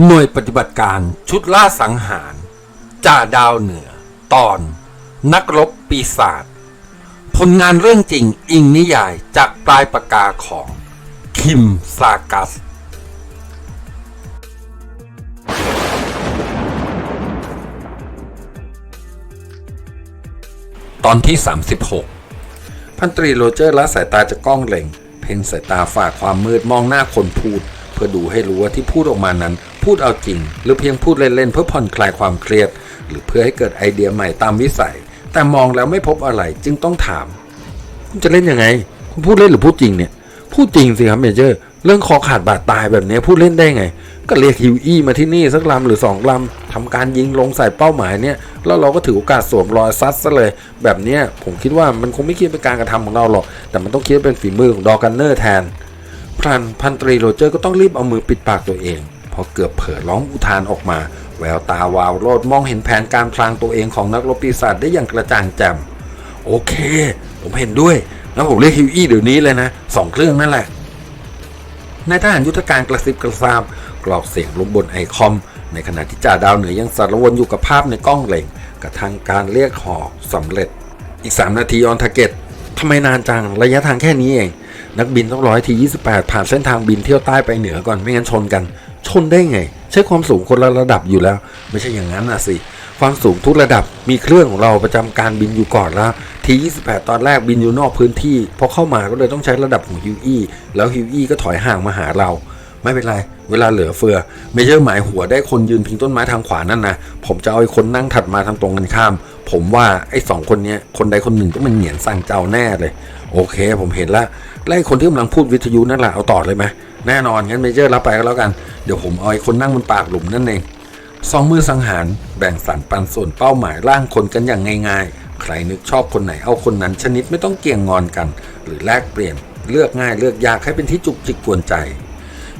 หน่วยปฏิบัติการชุดล่าสังหาร จ่าดาวเหนือ ตอน นักรบปีศาจผลงานเรื่องจริงอิงนิยายจากปลายปากกาของ คิมซากัส ตอนที่ 36 พันตรีโรเจอร์ละสายตาจากกล้องเล็ง เพ่งสายตาฝ่าความมืดมองหน้าคนพูดเพื่อดูให้รู้ว่าที่พูดออกมานั้น พูดเอาจริง หรือเพียงพูดเล่นๆเพื่อผ่อนคลายความเครียด หรือเพื่อให้เกิดไอเดียใหม่ตามวิสัย แต่มองแล้วไม่พบอะไรจึงต้องถาม คุณจะเล่นยังไง คุณพูดเล่นหรือพูดจริงเนี่ย พูดจริงสิครับเมเจอร์ เรื่องคอขาดบาดตายแบบนี้พูดเล่นได้ไง ก็เรียกฮิวอี้มาที่นี่สักลำหรือสองลำทำการยิงลงใส่เป้าหมายเนี่ยแล้วเราก็ถือโอกาสสวมรอยซัดซะเลย แบบนี้ผมคิดว่ามันคงไม่คิดเป็นการกระทำของเราหรอก แต่มันต้องคิดเป็นฝีมือของดอกันเนอร์แทนพรันพันตรีโรเจอร์ก็ต้องรีบเอามือปิดปากตัวเอง พอเกือบเผลอร้องอุทานออกมา แววตาวาวโรดมองเห็นแผนการพลางตัวเองของนักรบปีศาจได้อย่างกระจ่างแจ่มโอเค ผมเห็นด้วยงั้นผมเรียกฮิวอี้เดี๋ยวนี้เลยนะสองเครื่องนั่นแหละนายทหารยุทธการกระซิบกระซาบกรอกเสียงลงบนไอคอม ในขณะที่จ่าดาวเหนือยังสารวนอยู่กับภาพในกล้องเล็งกระทั่งการเรียกหอสำเร็จ อีก 3 นาทีออนทาเก็ตทำไมนานจังระยะทางแค่นี้เอง นักบินต้องร้อยที 28 ผ่านเส้นทางบินเที่ยวใต้ไปเหนือก่อนไม่งั้นชนกัน ชนได้ไง ใช้ความสูงคนละระดับอยู่แล้ว ไม่ใช่อย่างนั้นนะสิความสูงทุกระดับมีเครื่องของเราประจำการบินอยู่ก่อนแล้วที28 ตอนแรกบินอยู่นอกพื้นที่พอเข้ามาก็เลยต้องใช้ระดับของฮิวอี้แล้วฮิวอี้ก็ถอยห่างมาหาเรา ไม่เป็นไร เวลาเหลือเฟือเมเจอร์หมายหัวได้คนยืนพิงต้นไม้ทางขวานั่นนะผมจะเอาไอ้คนนั่งถัดมาทางตรงกันข้าม ผมว่าไอ้สองคนนี้คนใดคนหนึ่งต้องเป็นเหนียนสั่งเจ้าแน่เลย โอเค ผมเห็นล้วแล้วไอ้คนที่กำลังพูดวิทยุนั่นแหละเอาต่อเลยไหม แน่นอนงั้นเมเจอร์รับไปก็แล้วกัน เดี๋ยวผมเอาไอ้คนนั่งบนปากหลุมนั่นเองสองมือสังหารแบ่งสรรปันส่วนเป้าหมายร่างคนกันอย่างง่ายๆ ใครนึกชอบคนไหนเอาคนนั้นชนิดไม่ต้องเกี่ยงงอนกัน หรือแลกเปลี่ยน เลือกง่ายเลือกยากให้เป็นที่จุกจิกกวนใจ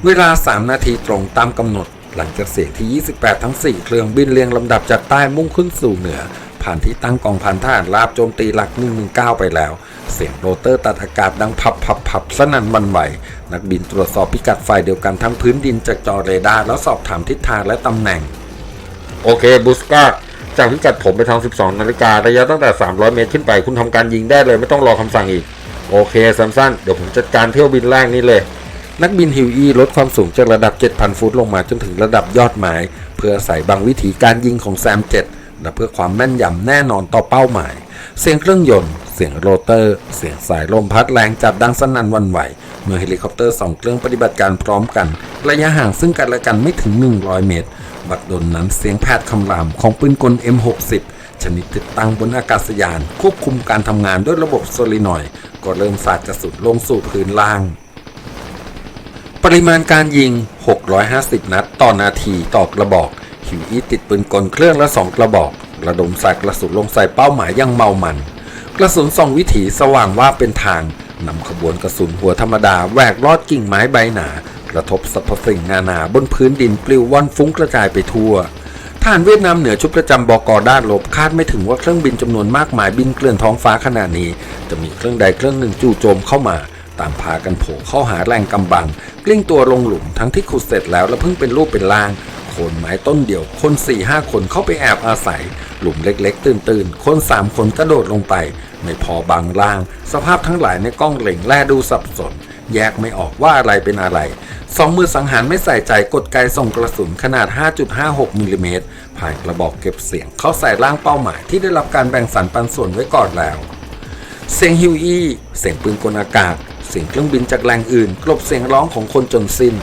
เวลา 3 นาทีตรงตามกำหนด หลังจากเสียงที่ 28 ทั้ง 4 เครื่องบินเรียงลำดับจากใต้มุ่งขึ้นสู่เหนือ ผ่านที่ตั้งกองพันทหารราบโจมตีหลัก 119 ไปแล้ว เสียงโรเตอร์ตัดอากาศดังพับพับพับสนั่นวันไหว นักบินตรวจสอบพิกัดไฟเดียวกันทั้งพื้นดินจากจอเรดาร์แล้วสอบถามทิศทางและตำแหน่ง โอเคบูสกาจากพิกัดผมไปทาง 12 นาฬิการะยะตั้งแต่ 300 เมตรขึ้นไป คุณทำการยิงได้เลยไม่ต้องรอคำสั่งอีก โอเคซัมซันเดี๋ยวผมจัดการเที่ยวบินแรกนี้เลย นักบินฮิวอีลดความสูงจากระดับ 7,000 ฟุตลงมาจนถึงระดับยอดหมาย เพื่อใส่บางวิธีการยิงของแซม 7 และเพื่อความแม่นยำแน่นอนต่อเป้าหมาย เสียงเครื่องยนต์ เสียงโรเตอร์ เสียงสายลมพัดแรงจับดังสนั่นวันไหว เมื่อเฮลิคอปเตอร์สองเครื่องปฏิบัติการพร้อมกัน ระยะห่างซึ่งกันและกันไม่ถึง 100 เมตร บัดดลนั้นเสียงแพทย์คำรามของปืนกล M60 ชนิดติดตั้งบนอากาศยาน ควบคุมการทำงานด้วยระบบโซลินอยก็เริ่มสาดกระสุนลงสู่พื้นล่าง ปริมาณการยิง 650 นัดต่อนาทีต่อกระบอก หิวอีติดปืนกลเครื่องละ2กระบอก ระดมสายกระสุนลงใส่เป้าหมายยังเมามัน กระสุนสองวิถีสว่างว่าเป็นทางนำขบวนกระสุนหัวธรรมดาแหวกลอดกิ่งไม้ใบหนา กระทบสรรพสิ่งนานาบนพื้นดินปลิวว่อนฟุ้งกระจายไปทั่วทหารเวียดนามเหนือชุดประจำบกด้านลบคาดไม่ถึงว่าเครื่องบินจำนวนมากมายบินเกลื่อนท้องฟ้าขนาดนี้ จะมีเครื่องใดเครื่องหนึ่งจู่โจมเข้ามาต่างพากันโผล่เข้าหาแรงกำบัง กลิ้งตัวลงหลุมทั้งที่ขุดเสร็จแล้วและเพิ่งเป็นรูปเป็นร่าง โคนไม้ต้นเดียว คน4ี่ห้าคนเข้าไปแอบอาศัย หลุมเล็กๆ ตื่นๆ คนสามคนกระโดดลงไป ไม่พอบางล่าง สภาพทั้งหลายในกล้องเหล่งแลดูสับสน แยกไม่ออกว่าอะไรเป็นอะไรสองมือสังหารไม่ใส่ใจกดไกส่งกระสุนขนาด 5.56มิลลิเมตรผ่านกระบอกเก็บเสียงเข้าใส่ร่างเป้าหมายที่ได้รับการแบ่งสรรปันส่วนไว้ก่อนแล้วเสียงฮิวอี้ เสียงปืนกลอากาศ เสียงเครื่องบินจากแหล่งอื่น กลบเสียงร้องของคนจนสิ้น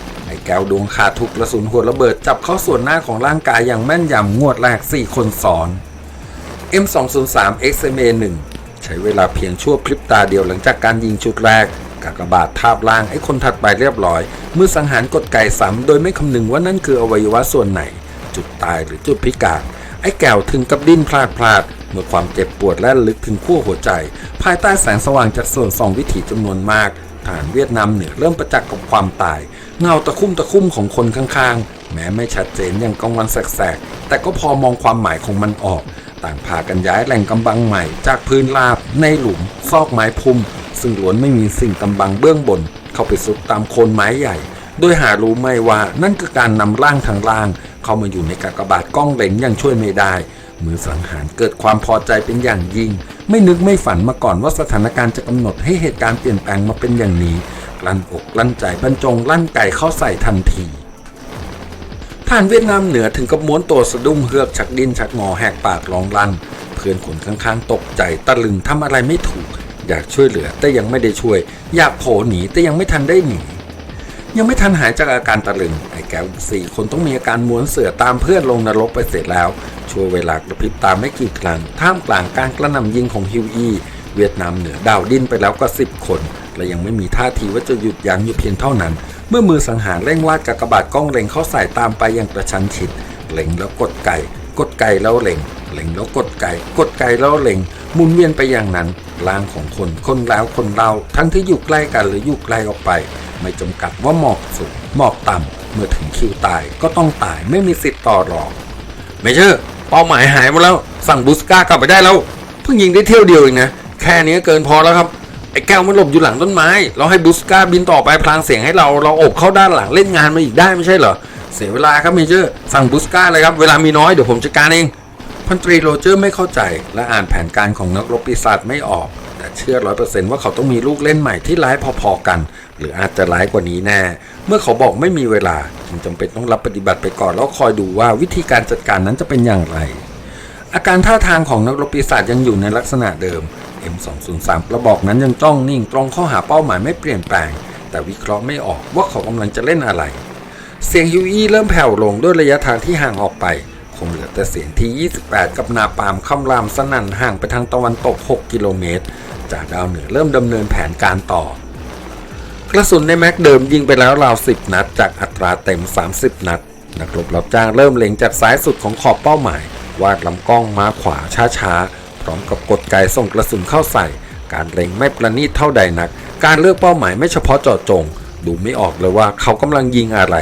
แก้วดวงขาดถูกกระสุนหัวระเบิดจับเข้าส่วนหน้าของร่างกายอย่างแม่นยำงวดแรก 4 คนซ้อน M203 XMA 1 ใช้เวลาเพียงชั่วพริบตาเดียวหลังจากการยิงชุดแรกกากบาดทาบล่างไอ้คนถัดไปเรียบร้อยเมื่อสังหารกดไก่ซ้ำโดยไม่คำนึงว่านั่นคืออวัยวะส่วนไหน จุดตายหรือจุดพิการ ไอ้แก้วถึงกับดิ้นพลาดพลาดเมื่อความเจ็บปวดและลึกถึงขั้วหัวใจ ภายใต้แสงสว่างจากส่วนสองวิถีจำนวนมาก หารเวียดนามเหนือเริ่มประจักษ์กับความตาย เงาตะคุ่มตะคุ่มของคนข้างๆ แม้ไม่ชัดเจนอย่างกลางวันแสกๆ แต่ก็พอมองความหมายของมันออก ต่างพากันย้ายแหล่งกำบังใหม่ จากพื้นราบ ในหลุม ซอกไม้พุ่ม ซึ่งล้วนไม่มีสิ่งกำบังเบื้องบน เข้าไปสุดตามโคนไม้ใหญ่ โดยหารู้ไม่ว่านั่นคือการนำร่างทางล่าง เข้ามาอยู่ในกากบาทกล้องเล็งยังช่วยไม่ได้ มือสังหารเกิดความพอใจเป็นอย่างยิ่ง ไม่นึกไม่ฝันมาก่อนว่าสถานการณ์จะกำหนดให้เหตุการณ์เปลี่ยนแปลงมาเป็นอย่างนี้ กลั้นอกกลั้นใจบรรจงลั่นไก่เข้าใส่ทันทีทหารเวียดนามเหนือถึงกับม้วนตัวสะดุ้งเฮือกชักดิ้นชักงอแหกปากร้องลั่น เพื่อนคนข้างๆ ตกใจตะลึงทำอะไรไม่ถูก อยากช่วยเหลือแต่ยังไม่ได้ช่วย อยากโผล่หนีแต่ยังไม่ทันได้หนี ยังไม่ทันหายจากอาการตะลึง ไอ้แก้วสี่คนต้องมีอาการม้วนเสือตามเพื่อนลงนรกไปเสร็จแล้วช่วเวลากระพริบตาไม่กี่ครั้ง ท่ามกลางการกระหน่ำยิงของฮิวอีเวียดนามเหนือดาวดิ้นไปแล้วก็สิบคน และยังไม่มีท่าทีว่าจะหยุดยั้งอยู่เพียงเท่านั้น เมื่อมือสังหารเร่งวาดกากบาทกล้องเล็งเข้าใส่ตามไปอย่างกระชั้นชิดเล็งแล้วกดไก่ กดไก่แล้วเล็งเล็งแล้วกดไก่ กดไก่แล้วเล็งหมุนเวียนไปอย่างนั้นร่างของคนคนแล้วคนเราทั้งที่อยู่ใกล้กันหรืออยู่ไกลออกไป ไม่จำกัดว่าหมอกสูงหมอกต่ำเมื่อถึงคิวตายก็ต้องตายไม่มีสิทธิ์ต่อรองไม่เชื่อเป้าหมายหายหมดแล้ว สั่งบูสก้ากลับไปได้แล้วเพิ่งยิงได้เที่ยวเดียวเองนะ แค่นี้เกินพอแล้วครับ ไอ้แก้วมันหลบอยู่หลังต้นไม้ เราให้บูสก้าบินต่อไปพลางเสียงให้เราเราอบเข้าด้านหลังเล่นงานมาอีกได้ไม่ใช่เหรอเสียเวลาครับเมเจอร์สั่งบูสก้าเลยครับ เวลามีน้อยเดี๋ยวผมจัดการเองพันตรีโรเจอร์ไม่เข้าใจและอ่านแผนการของนักรบปีศาจไม่ออก แต่เชื่อร้อยเปอร์เซนต์ว่าเขาต้องมีลูกเล่นใหม่ที่ร้ายพอๆกัน หรืออาจจะร้ายกว่านี้แน่ เมื่อเขาบอกไม่มีเวลาจึงจำเป็นต้องรับปฏิบัติไปก่อนแล้วคอยดูว่าวิธีการจัดการนั้นจะเป็นอย่างไร อาการท่าทางของนักรบปีศาจยังอยู่ในลักษณะเดิม M203 กระบอกนั้นยังจ้องนิ่งตรงเข้าหาเป้าหมายไม่เปลี่ยนแปลง แต่วิเคราะห์ไม่ออกว่าเขากำลังจะเล่นอะไร เสียงฮิวอี้เริ่มแผ่วลงด้วยระยะทางที่ห่างออกไปคงเหลือแต่เสียงที่ 28 กับนาปามคำรามสนั่นห่างไปทางตะวันตก 6 กิโลเมตร จากดาวเหนือเริ่มดำเนินแผนการต่อ กระสุนในแม็กเดิมยิงไปแล้วราว 10 นัด จากอัตราเต็ม 30 นัด นักรบรับจ้างเริ่มเล็งจากซ้ายสุดของขอบเป้าหมาย วาดลำกล้องมาขวาช้าๆ พร้อมกับกดไกส่งกระสุนเข้าใส่ การเล็งไม่ประณีตเท่าใดนัก การเลือกเป้าหมายไม่เฉพาะเจาะจง ดูไม่ออกเลยว่าเขากำลังยิงอะไร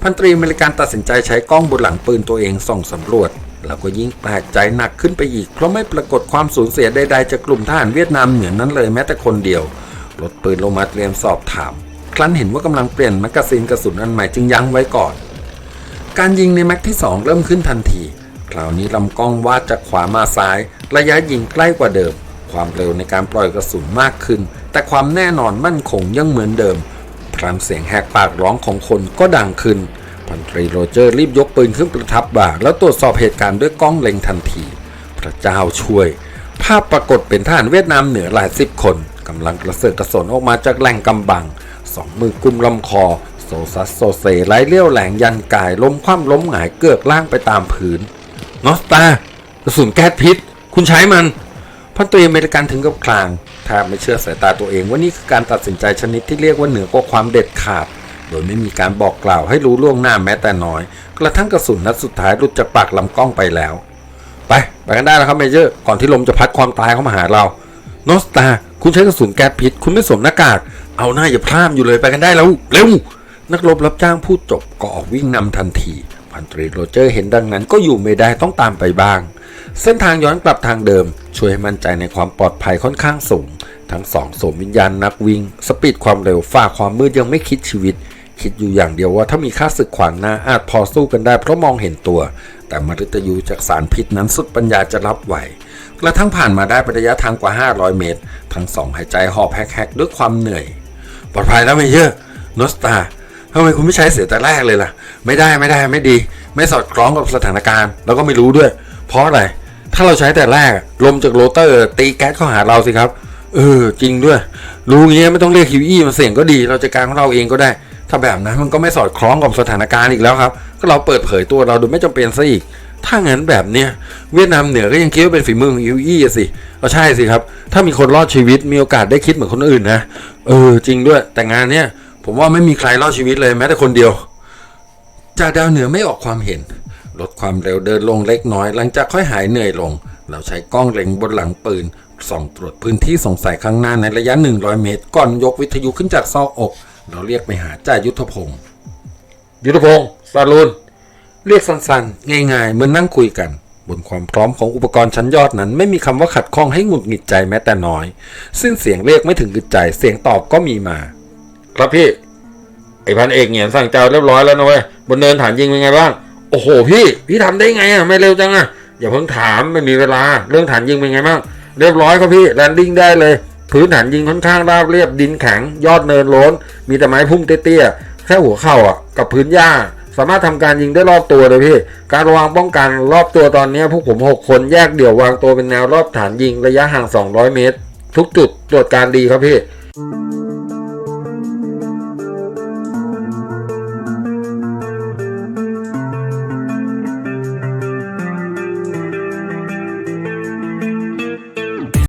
พันตรีอเมริกันตัดสินใจใช้กล้องบนหลังปืนตัวเองส่องสำรวจแล้วก็ยิ่งแปลกใจหนักขึ้นไปอีก เพราะไม่ปรากฏความสูญเสียใดๆจากกลุ่มทหารเวียดนามเหนือนนั้นเลยแม้แต่คนเดียว ลดปืนลงมาเตรียมสอบถาม ครั้นเห็นว่ากำลังเปลี่ยนแมกกาซีนกระสุนอันใหม่จึงยั้งไว้ก่อน การยิงในแม็กที่ 2 เริ่มขึ้นทันที คราวนี้ลำกล้องวาดจากขวามาซ้าย ระยะยิงใกล้กว่าเดิม ความเร็วในการปล่อยกระสุนมากขึ้น แต่ความแน่นอนมั่นคงยังเหมือนเดิมพรามเสียงแหกปากร้องของคนก็ดังขึ้นพันตรีโรเจอร์รีบยกปืนขึ้นประทับบ่าแล้วตรวจสอบเหตุการณ์ด้วยกล้องเล็งทันที พระเจ้าช่วย ภาพปรากฏเป็นทหารเวียดนามเหนือหลายสิบคน กำลังกระเสือกกระสนออกมาจากแหล่งกำบัง สองมือกุมลำคอ โซซัสโซเซไร้เลี้ยวแหลงยันกายล้มคว่ำล้มหงายเกือกล่างไปตามพื้นนอสตากระสุนแก๊สพิษ คุณใช้มัน พันตรีอเมริกันถึงกับคลางแทบไม่เชื่อสายตาตัวเองว่านี่คือการตัดสินใจชนิดที่เรียกว่าเหนือกว่าความเด็ดขาด โดยไม่มีการบอกกล่าวให้รู้ล่วงหน้าแม้แต่น้อย กระทั่งกระสุนนัดสุดท้ายหลุดจากปากลำกล้องไปแล้ว ไป ไปกันได้แล้วครับเมเจอร์ ก่อนที่ลมจะพัดความตายเข้ามาหาเรา โนสตา คุณใช้กระสุนแก๊สพิษ คุณไม่สวมหน้ากาก เอาหน้าอย่าพลาดอยู่เลยไปกันได้แล้ว เร็ว นักรบรับจ้างพูดจบก็ออกวิ่งนำทันที พันตรีโรเจอร์เห็นดังนั้นก็อยู่ไม่ได้ต้องตามไปบ้าง เส้นทางย้อนกลับทางเดิม ช่วยให้มั่นใจในความปลอดภัยค่อนข้างสูง ทั้งสองสมวิญญาณนักวิ่ง สปีดความเร็วฝ่าความมืดยังไม่คิดชีวิต คิดอยู่อย่างเดียวว่าถ้ามีค่าศึกขวางหน้าอาจพอสู้กันได้เพราะมองเห็นตัว แต่มฤตยูจากสารพิษนั้นสุดปัญญาจะรับไหว กระทั่งผ่านมาได้ประยะทางกว่า 500 เมตร ทั้งสองหายใจหอบแฮกๆ ด้วยความเหนื่อย ปลอดภัยแล้วไม่เยอะโนสตาทำไมคุณไม่ใช้เสียแต่แรกเลยล่ะ ไม่ได้ไม่ได้ไม่ดี ไม่สอดคล้องกับสถานการณ์ แล้วก็ไม่รู้ด้วย เพราะอะไร ถ้าเราใช้แต่แรก ลมจากโรเตอร์ ตีแก๊สเข้าหาเราสิครับ เออ จริงด้วย รู้งี้ไม่ต้องเรียกคิวอี้มาเสี่ยงก็ดี เราจะการของเราเองก็ได้ ถ้าแบบนั้นมันก็ไม่สอดคล้องกับสถานการณ์อีกแล้วครับ ก็เราเปิดเผยตัวเราโดยไม่จำเป็นซะอีก ถ้างั้นแบบเนี้ยเวียดนามเหนือก็ยังคิดว่าเป็นฝีมือของคิวอี้สิก็ใช่สิครับ ถ้ามีคนรอดชีวิตมีโอกาสได้คิดเหมือนคนอื่นนะเออจริงด้วย แต่งานเนี้ยผมว่าไม่มีใครรอดชีวิตเลยแม้แต่คนเดียวจ่าดาวเหนือไม่ออกความเห็น ลดความเร็วเดินลงเล็กน้อย หลังจากค่อยหายเหนื่อยลง เราใช้กล้องเล็งบนหลังปืนส่องตรวจพื้นที่สงสัยข้างหน้าในระยะ 100 เมตร ก่อนยกวิทยุขึ้นจากซอกอก เราเรียกไปหาจ่ายุทธพงศ์ยุทธพงศ์สารุน เรียกสั้นๆ ง่ายๆ เหมือนนั่งคุยกัน บนความพร้อมของอุปกรณ์ชั้นยอดนั้น ไม่มีคำว่าขัดข้องให้หงุดหงิดใจแม้แต่น้อย ซึ่งเสียงเรียกไม่ถึงกึดใจ เสียงตอบก็มีมา ครับพี่ ไอพันเอกเหงียนสั่งเจ้าเรียบร้อยแล้วนะเว้ย บนเนินฐานยิงเป็นไงบ้าง โอ้โหพี่ พี่ทำได้ไงอะ ไม่เร็วจังอะ อย่าเพิ่งถามไม่มีเวลา เรื่องฐานยิงเป็นไงบ้าง เรียบร้อยครับพี่แลนดิ้งได้เลย พื้นฐานยิงค่อนข้างราบเรียบ ดินแข็ง ยอดเนินโล้น มีแต่ไม้พุ่มเตี้ยๆ แค่หัวเข่าอะ กับพื้นหญ้า สามารถทำการยิงได้รอบตัวเลยพี่ การวางป้องกันรอบตัวตอนนี้พวกผม 6 คนแยกเดี่ยววางตัวเป็นแนวรอบฐานยิงระยะห่าง 200 เมตร ทุกจุดตรวจการดีครับพี่